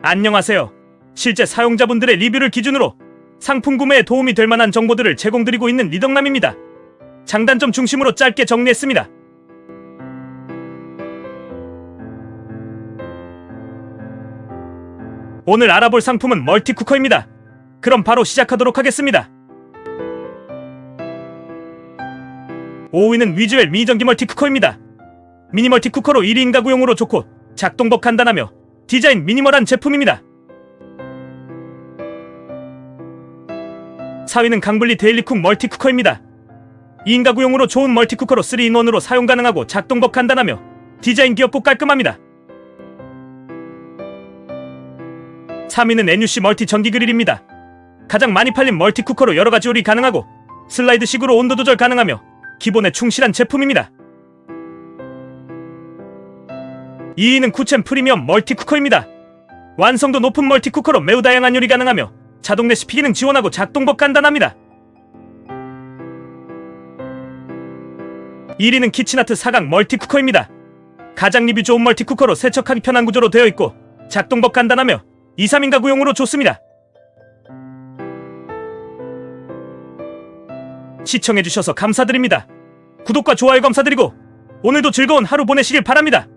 안녕하세요. 실제 사용자분들의 리뷰를 기준으로 상품 구매에 도움이 될 만한 정보들을 제공드리고 있는 리덕남입니다. 장단점 중심으로 짧게 정리했습니다. 오늘 알아볼 상품은 멀티쿠커입니다. 그럼 바로 시작하도록 하겠습니다. 5위는 위즈웰 미전기 멀티쿠커입니다. 미니 멀티쿠커로 1인 가구용으로 좋고 작동도 간단하며 디자인 미니멀한 제품입니다. 4위는 강블리 데일리쿡 멀티쿠커입니다. 2인 가구용으로 좋은 멀티쿠커로 3인원으로 사용 가능하고 작동도 간단하며 디자인 귀엽고 깔끔합니다. 3위는 NUC 멀티 전기 그릴입니다. 가장 많이 팔린 멀티쿠커로 여러 가지 요리 가능하고 슬라이드식으로 온도 조절 가능하며 기본에 충실한 제품입니다. 2위는 쿠첸 프리미엄 멀티 쿠커입니다. 완성도 높은 멀티 쿠커로 매우 다양한 요리 가능하며 자동 레시피 기능 지원하고 작동법 간단합니다. 1위는 키친아트 4강 멀티쿠커입니다. 가장 리뷰 좋은 멀티쿠커로 세척하기 편한 구조로 되어 있고 작동법 간단하며 2, 3인 가구용으로 좋습니다. 시청해주셔서 감사드립니다. 구독과 좋아요 감사드리고 오늘도 즐거운 하루 보내시길 바랍니다.